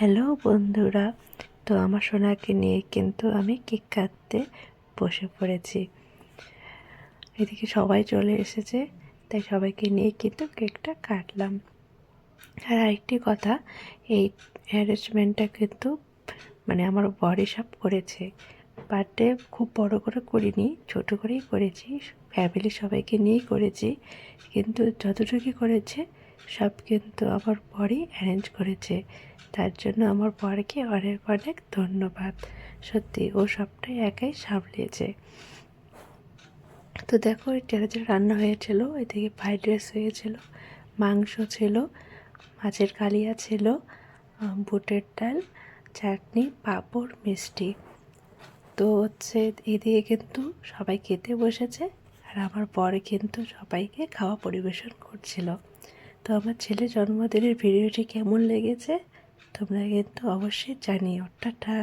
Hello বন্ধুরা, তো আমার সোনাকে নিয়ে কিন্তু আমি কেক কাটতে বসে পড়েছি। এদিকে সবাই চলে এসেছে, তাই সবাইকে নিয়ে কিন্তু কেকটা কাটলাম। আর আরেকটি কথা, এই অ্যারেঞ্জমেন্টটা কিন্তু মানে আমার বডি সব করেছে। বার্থডে খুব বড় করে করিনি, ছোট করেই করেছি। ফ্যামিলি সবাইকে নিয়েই করেছি। কিন্তু যতটুকু করেছে সব কিন্তু আমার বরই অ্যারেঞ্জ করেছে। তার জন্য আমার বরকে অনেক অনেক ধন্যবাদ। সত্যি, ও সবটাই একাই সামলিয়েছে। তো দেখো যারা যারা রান্না হয়েছিল, এদিকে ফ্রাইড রাইস হয়েছিল, মাংস ছিল, মাছের কালিয়া ছিল বুটের ডাল, চাটনি, পাঁপড়, মিষ্টি। তো হচ্ছে এদিকে কিন্তু সবাই খেতে বসেছে, আর আমার বর কিন্তু সবাইকে খাওয়া পরিবেশন করছিল। তো আমার ছেলে জন্মদিনের ভিডিওটি কেমন লেগেছে তোমরা কিন্তু অবশ্যই জানিও। টাটা।